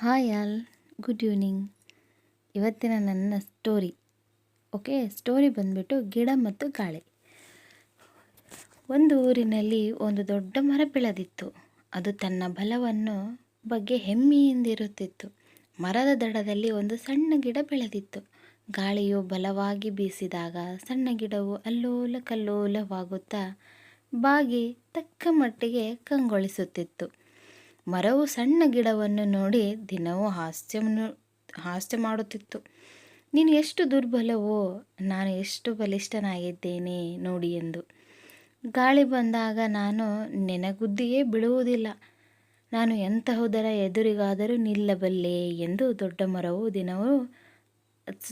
Hi all. Good evening. ಇವತ್ತಿನ ನನ್ನ story. Okay, story ಬಂದ್ಬಿಟ್ಟು ಗಿಡ ಮತ್ತು ಗಾಳಿ. ಒಂದು ಊರಿನಲ್ಲಿ ಒಂದು ದೊಡ್ಡ ಮರ ಬೆಳೆದಿತ್ತು. ಅದು ತನ್ನ ಬಲವನ್ನು ಬಗ್ಗೆ ಹೆಮ್ಮೆಯಿಂದಿರುತ್ತಿತ್ತು. ಮರದ ದಡದಲ್ಲಿ ಒಂದು ಸಣ್ಣ ಗಿಡ ಬೆಳೆದಿತ್ತು. ಗಾಳಿಯು ಬಲವಾಗಿ ಬೀಸಿದಾಗ ಸಣ್ಣ ಗಿಡವು ಅಲ್ಲೋಲ ಕಲ್ಲೋಲವಾಗುತ್ತಾ ಬಾಗಿ ತಕ್ಕ ಮಟ್ಟಿಗೆ ಕಂಗೊಳಿಸುತ್ತಿತ್ತು. ಮರವು ಸಣ್ಣ ಗಿಡವನ್ನು ನೋಡಿ ದಿನವೂ ಹಾಸ್ಯವನ್ನು, ಹಾಸ್ಯ ಮಾಡುತ್ತಿತ್ತು. ನೀನು ಎಷ್ಟು ದುರ್ಬಲವೋ, ನಾನು ಎಷ್ಟು ಬಲಿಷ್ಠನಾಗಿದ್ದೇನೆ ನೋಡಿ ಎಂದು. ಗಾಳಿ ಬಂದಾಗ ನಾನು ನೆನಗುದ್ದಿಯೇ ಬಿಡುವುದಿಲ್ಲ ನಾನು ಎಂತಹುದರ ಎದುರಿಗಾದರೂ ನಿಲ್ಲಬಲ್ಲೆ ಎಂದು ದೊಡ್ಡ ಮರವು ದಿನವೂ,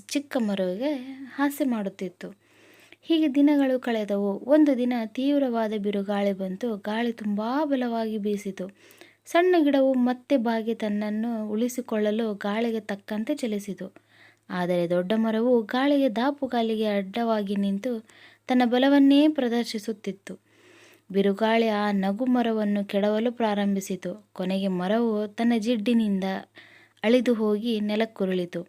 ಚಿಕ್ಕ ಮರವಿಗೆ ಹಾಸ್ಯ ಮಾಡುತ್ತಿತ್ತು. ಹೀಗೆ ದಿನಗಳು ಕಳೆದವು. ಒಂದು ದಿನ ತೀವ್ರವಾದ ಬಿರುಗಾಳಿ ಬಂತು. ಗಾಳಿ ತುಂಬ ಬಲವಾಗಿ ಬೀಸಿತು. ಸಣ್ಣ ಗಿಡವು ಮತ್ತೆ ಬಾಗಿ ತನ್ನನ್ನು ಉಳಿಸಿಕೊಳ್ಳಲು ಗಾಳಿಗೆ ತಕ್ಕಂತೆ ಚಲಿಸಿತು. ಆದರೆ ದೊಡ್ಡ ಮರವು ಗಾಳಿಗೆ ದಾಪುಗಾಲಿಗೆ ಅಡ್ಡವಾಗಿ ನಿಂತು ತನ್ನ ಬಲವನ್ನೇ ಪ್ರದರ್ಶಿಸುತ್ತಿತ್ತು. ಬಿರುಗಾಳಿ ಆ ನಗು ಮರವನ್ನು ಕೆಡವಲು ಪ್ರಾರಂಭಿಸಿತು. ಕೊನೆಗೆ ಮರವು ತನ್ನ ಜಿಡ್ಡಿನಿಂದ ಅಳಿದು ಹೋಗಿ ನೆಲಕ್ಕುರುಳಿತು.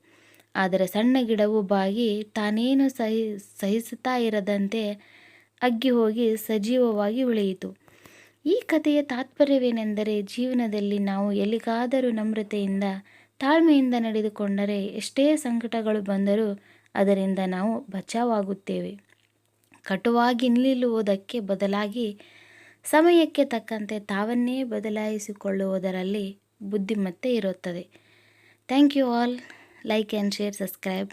ಆದರೆ ಸಣ್ಣ ಗಿಡವು ಬಾಗಿ ತಾನೇನು ಸಹಿ, ಸಹಿಸುತ್ತಾ ಇರದಂತೆ ಅಗ್ಗಿ ಹೋಗಿ ಸಜೀವವಾಗಿ ಉಳಿಯಿತು. ಈ ಕಥೆಯ ತಾತ್ಪರ್ಯವೇನೆಂದರೆ ಜೀವನದಲ್ಲಿ ನಾವು ಎಲ್ಲಿಗಾದರೂ ನಮ್ರತೆಯಿಂದ, ತಾಳ್ಮೆಯಿಂದ ನಡೆದುಕೊಂಡರೆ ಎಷ್ಟೇ ಸಂಕಟಗಳು ಬಂದರೂ ಅದರಿಂದ ನಾವು ಬಚಾವಾಗುತ್ತೇವೆ. ಕಟುವಾಗಿ ನಿಲ್ಲುವುದಕ್ಕೆ ಬದಲಾಗಿ ಸಮಯಕ್ಕೆ ತಕ್ಕಂತೆ ತಾವನ್ನೇ ಬದಲಾಯಿಸಿಕೊಳ್ಳುವುದರಲ್ಲಿ ಬುದ್ಧಿಮತ್ತೆ ಇರುತ್ತದೆ. Thank you all. Like and share, subscribe.